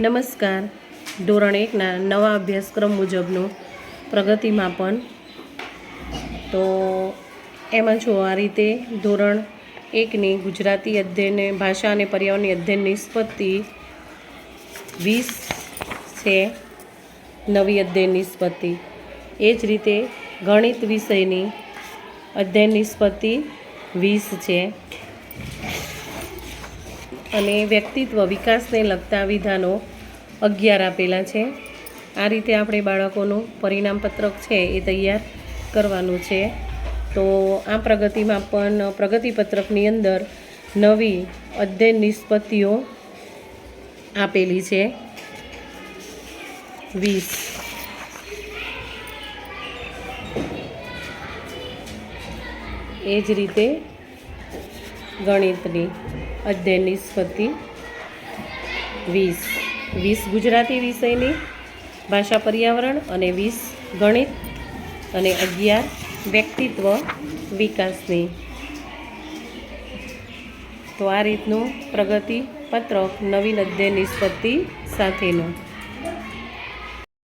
નમસ્કાર. ધોરણ એકના નવા અભ્યાસક્રમ મુજબનું પ્રગતિ માપન તો એમાં જો આ રીતે ધોરણ એકની ગુજરાતી અધ્યયન ભાષા અને પર્યાવરણની અધ્યયન નિષ્પત્તિ વીસ છે, નવી અધ્યયન નિષ્પત્તિ. એ જ રીતે ગણિત વિષયની અધ્યયન નિષ્પત્તિ વીસ છે. અને વ્યક્તિત્વ વિકાસને લગતા વિધાનો અગિયાર આપેલા છે. આ રીતે આપણે બાળકોનું પરિણામ પત્રક છે એ તૈયાર કરવાનું છે. તો આ પ્રગતિમાં પણ પ્રગતિ પત્રકની અંદર નવી અધ્યયન નિષ્પત્તિઓ આપેલી છે. વીસ. એ જ રીતે ગણિતની અધ્યયન સ્પતિ વીસ. વીસ ગુજરાતી વિષયની ભાષા પર્યાવરણ અને વીસ ગણિત અને અગિયાર વ્યક્તિત્વ વિકાસની. તો આ રીતનું પ્રગતિ પત્રક નવીન અધ્યયન નિષ્પત્તિ સાથેનું.